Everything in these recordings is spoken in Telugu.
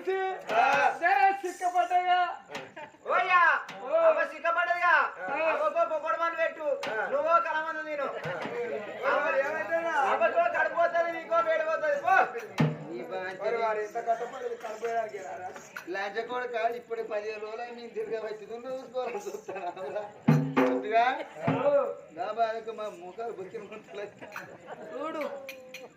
తెలిసి సరే సిక్కపడ్డగా ఓయ్యా అమ్మ సిక్కపడ్డదిగా పొడమని పెట్టు. నువ్వో కలమందు నేను. అమ్మతో కడిపోతుంది నీకో వేడిపోతుంది లంచ కొడుక ఇప్పుడు పదిహేను రోజులు నేను తిరిగి వచ్చింది చూసుకోవాలని చూస్తాను నా బాధకు మా ముఖాలు బుక్కిన చూడు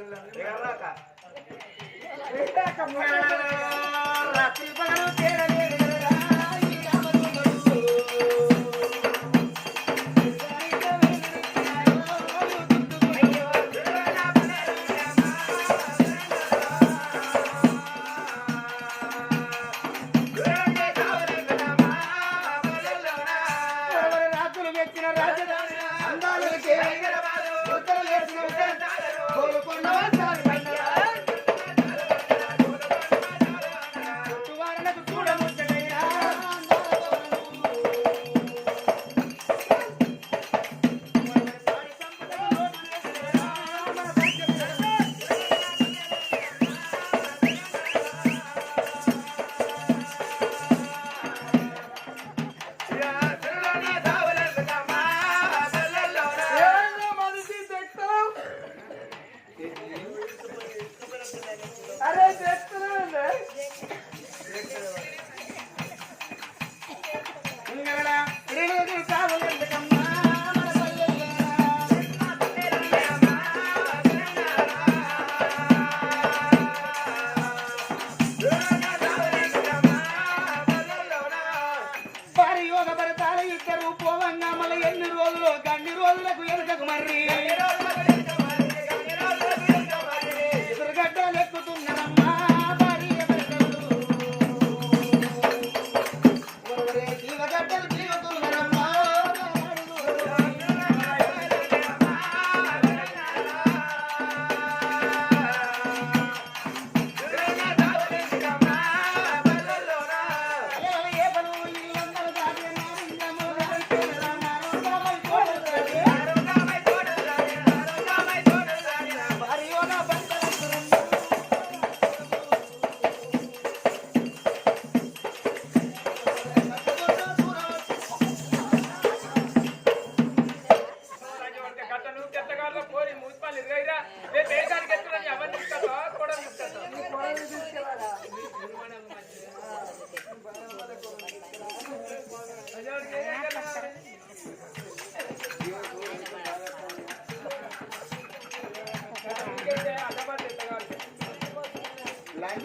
ఎగరాక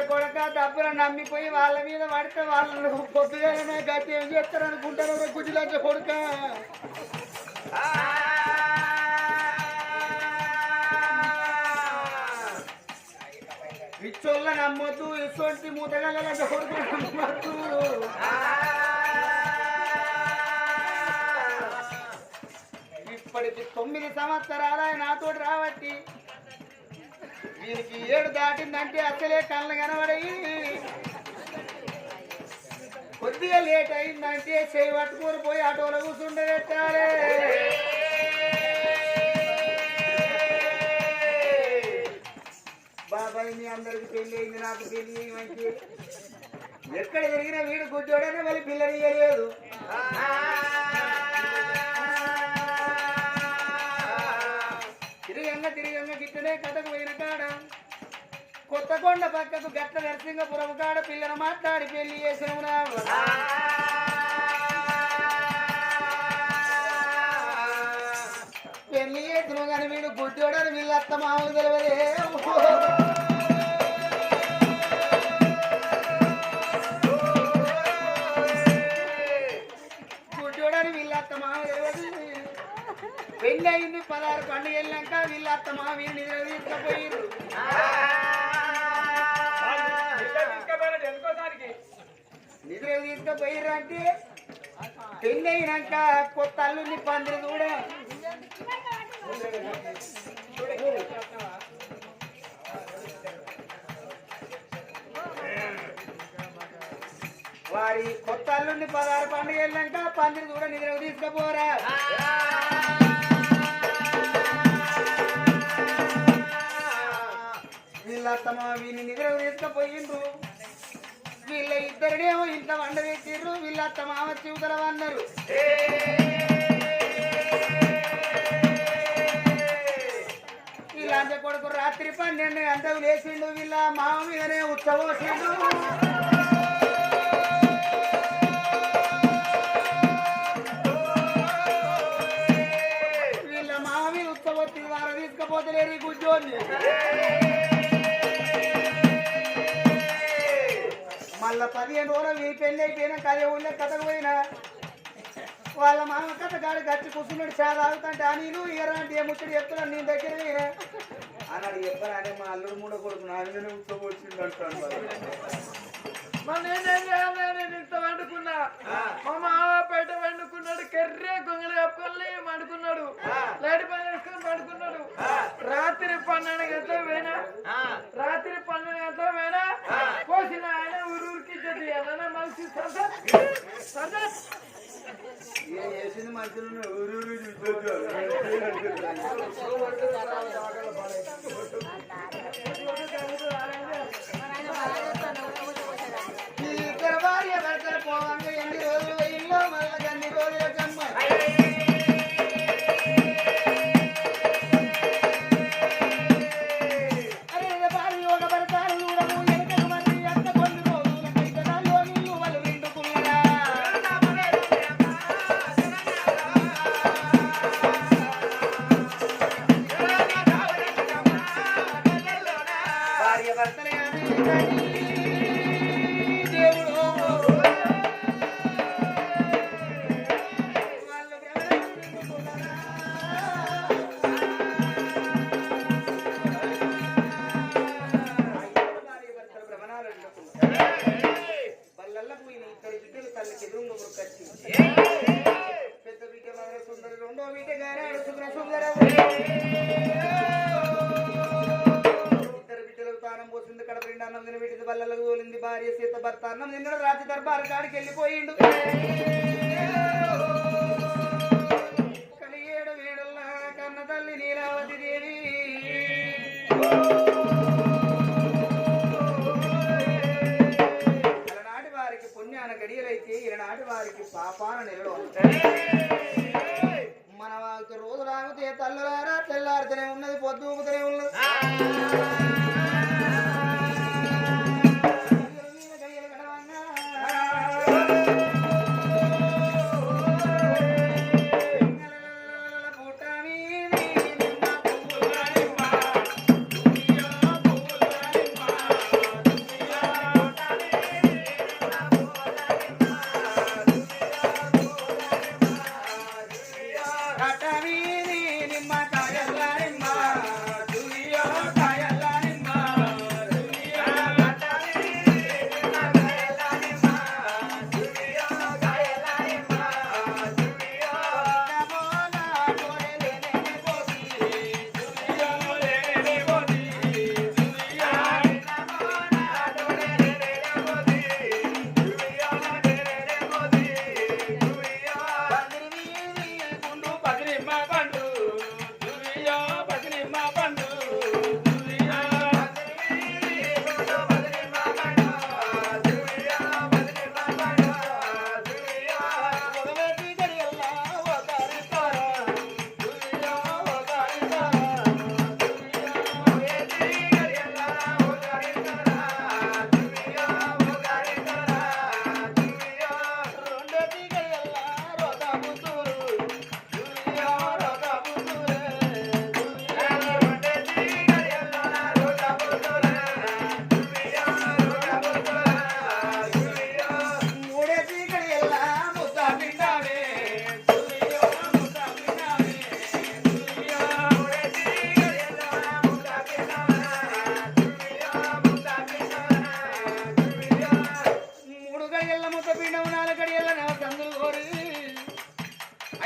లంచ కొడక డబ్బులు నమ్మిపోయి వాళ్ళ మీద పడితే వాళ్ళు పొద్దుగానే గట్టి ఏం చేస్తారు అనుకుంటారు రే కొడుక? పిచ్చోళ్ళ నమ్మొద్దు ఇటువంటి మూతగల కొడుకు నమ్మద్దు. ఇప్పటికి తొమ్మిది సంవత్సరాలు ఆయన నాతోటి రావట్టి వీరికి ఏడు దాటిందంటే అసలే కళ్ళు కనబడయి. కొద్దిగా లేట్ అయిందంటే చేయి పట్టుకొని పోయి ఆటోలో కూర్చుండబెట్టాలి బాబాయ్ మీ అందరికి పెళ్ళి అయింది నాకు పెళ్ళి అయ్యి మంచి ఎక్కడ జరిగిన వీడు గుడ్డోడనే మళ్ళీ పిల్లని ఇయ్యలేదు. తిరిగంగా తిరిగంగా గిట్టనే కథకు పోయిన కొత్తకొండ పక్కకు గట్ల నరసింగపురం కాడ పిల్లను మాట్లాడి పెళ్ళి చేసాము పెళ్ళి చేసిన కానీ వీడు గుడ్డోడని వీళ్ళత్త మామూలు తెలియదే. గుడ్డోడని వీళ్ళత్త మామూలు తెలియదు. పెళ్ళి అయింది పదహారు పండుగ వెళ్ళాక వీళ్ళత్త అత్త వీళ్ళు నిద్ర తీసుకుపోయారు నిద్ర పోయిరంటే పెళ్ళి అయినాక కొత్త అల్లుని పందిరి చూడ. వారి కొత్త అల్లుని పదహారు పండుగ వెళ్ళాక పందిరి చూడ నిద్ర తీసుకుపోరా. వీళ్ళ తమ వీని నిద్ర తీసుకుపోయిండ్రు. వీళ్ళ ఇద్దరినేమో ఇంత వండ పెట్టిర్రు వీళ్ళ అత్త మామ చివుతల అన్నారు వీళ్ళంత కొడుకు రాత్రి పన్నెండు గంటలు లేచిండు వీళ్ళ మామ మీదనే ఉచ్చబోసిండు. పదిహేను రోజులు ఈ పెళ్ళి అయిపోయినా కదే ఊళ్ళో కథకు పోయినా వాళ్ళ మామ కథ కాడు గచ్చి కూర్చున్నాడు చాలా తాగుతుంటే ఆ నేను ఏ ముచ్చడి చెప్తున్నాను నేను దగ్గర అన్నాడు చెప్పానంటే మా అల్లుడు మూడో కొడుకు నా అంటాను మరి. నేనేం చేయాలి నేను ఇంత వండుకున్నా. మా మామ బయట వండుకున్నాడు కర్రే గొంగళి కప్పుకొని వండుకున్నాడు. లైట్ పని వేసుకొని రాత్రి పన్నెండు గంటల పోయినా. చేసింది మనుషులు ఊరు ఊరు చూసొచ్చు. భార్య సీత భర్త అన్నం నిన్న రాత్రి దర్బారు కాడికి వెళ్ళిపోయిండు. కలిగేడు వేడుల్లా కన్న తల్లి నీలావతి దేవి. అలనాటి వారికి పుణ్యాన గడియలైతే ఈనాటి వారికి పాపాన నిలడు మన వాళ్ళకి రోజు రాగితే తల్లులారా తెల్లారితేనే ఉన్నది పొద్దు ఉన్నది.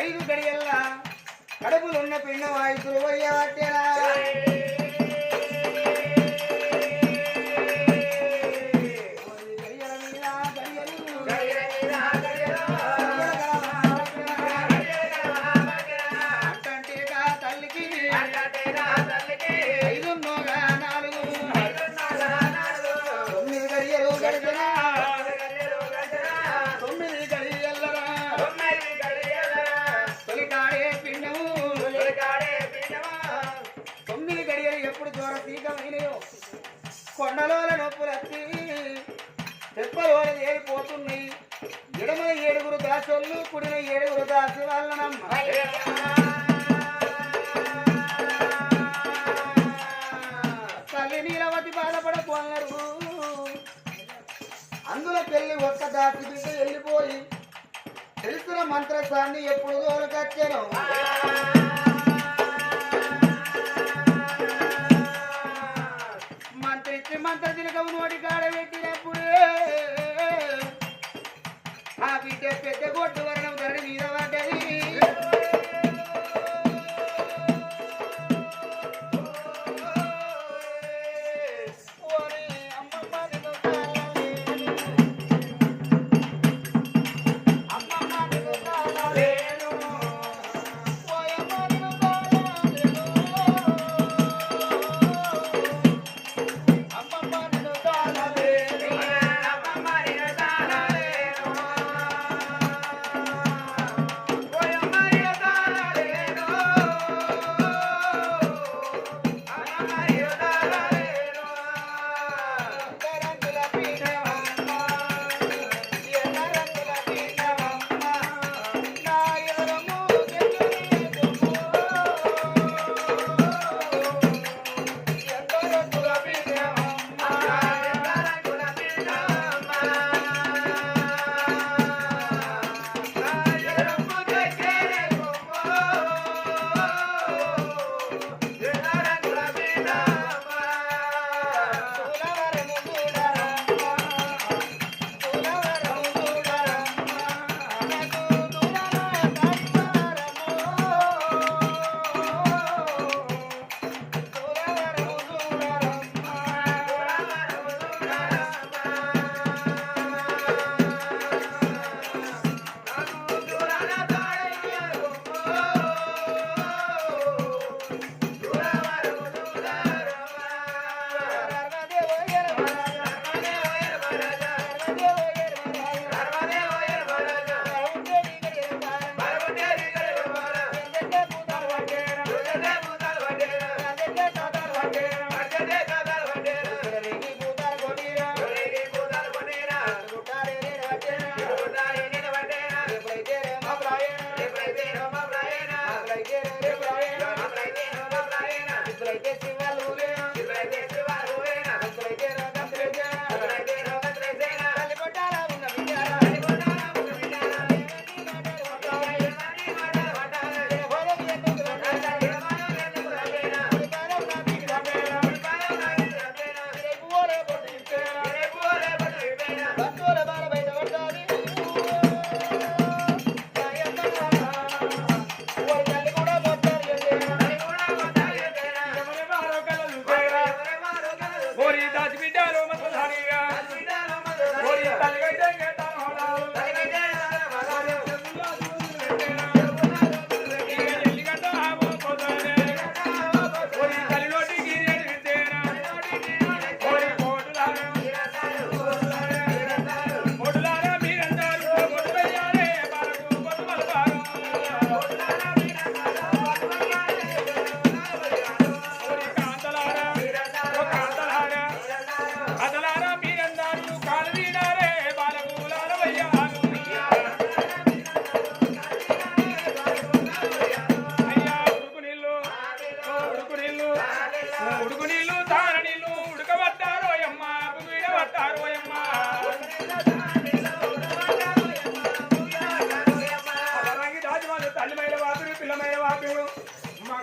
ಐದು ಗಡಿಯಲ್ಲ ಕಡಬುಲುನ್ನ ಪಿಂಡವಾಯಿತು ಒಯ್ಯ ಹೊಟ್ಟೆರ తొమ్మిది గడియలు ఎప్పుడు జ్వర తీగమైనయో? కొండలోల నొప్పులత్తి తెప్పలోల ఏడిపోతున్నాయి ఎడమల ఏడుగురు దాసోళ్ళు కుడిన ఏడుగురు దాసు వాళ్ళనమ్మ నీలవతి బాధపడకున్నారు అందులో పెళ్ళి ఒక్క దాసి బిడ్డ వెళ్ళిపోయి తెలిసిన మంత్రసాన్ని ఎప్పుడు దోలకొచ్చాను మంత్ర తిలకము నోటి కాడ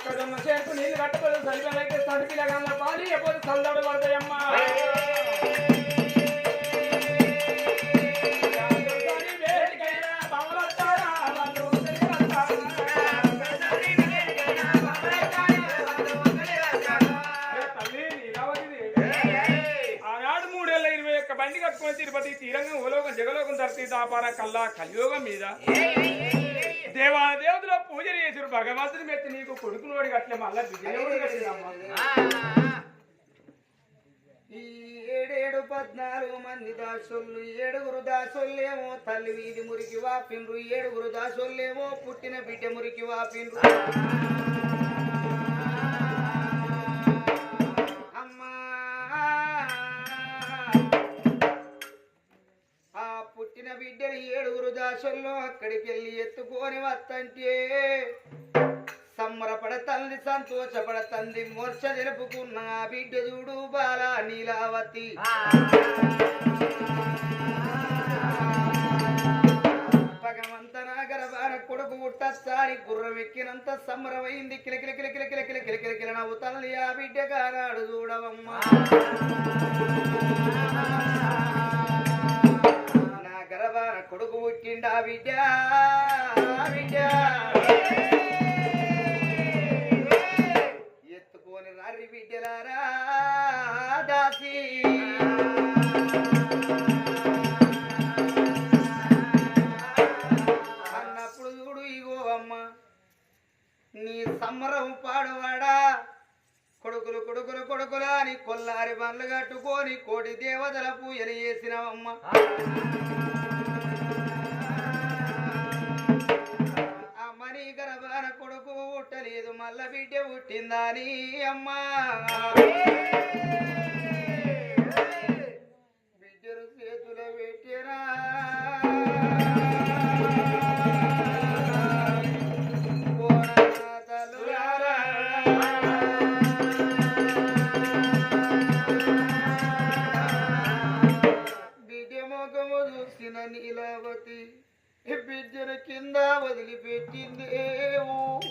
కదమ్మ చేపు నీళ్ళు కట్టుకోదు చలివేలైతే తడిపిల గంగ పాలి ఎప్పుడు చల్లడు పడతాయమ్మా బండి తిరుపతి తీరంగం ఓలోకం జగలోకం ధరతీ దాపార కల్లా కలియోగం మీద. దేవా దేవతల పూజలు చేసారు. భగవంతుని మెత్తి నీకు కొడుకును వాడి అట్లే మళ్ళా కట్టినమ్మా ఈ ఏడేడు పద్నాలుగు మంది దాసులు ఏడుగురు దాసులేమో తల్లి వీధి మురికి వాపిండ్రు ఏడుగురు దాసులేమో పుట్టిన బిడ్డ మురికి వాపిండ్రు. ఏడుగురు అక్కడికి వెళ్ళి ఎత్తుకొని వత్తంటే సంబరపడతంది సంతోషపడతంది మోర్చ జరుపుకున్న బిడ్డ చూడు బాల నీలావతి. భగవంత కొడుకు ఉట్టస్తారి గుర్రం ఎక్కినంత సంబరమైంది. కిలకిల కిలకిల కిలకిల కిలకిల కిల నవ్వుతల్లి ఆ బిడ్డ గారాడు చూడవమ్మా. కొడుకు పుట్టిండా బిడ్డ బిడ్డ. ఎత్తుకొని రారి విద్యలారా దాసి. అన్నప్పుడు చూడు ఇగో అమ్మ నీ సమరం పాడువాడా? కొడుకులు కొడుకులు కొడుకులా అని కొల్లారి బండ్లు కట్టుకొని కోటి దేవతల పూజలు చేసినవమ్మ. మల్ల బిడ్డ పుట్టిందని అమ్మా. బిడ్డను చేతులు పెట్టిరా. బిడ్డ నీలావతి బిడ్డను కింద వదిలిపెట్టింది భగవంత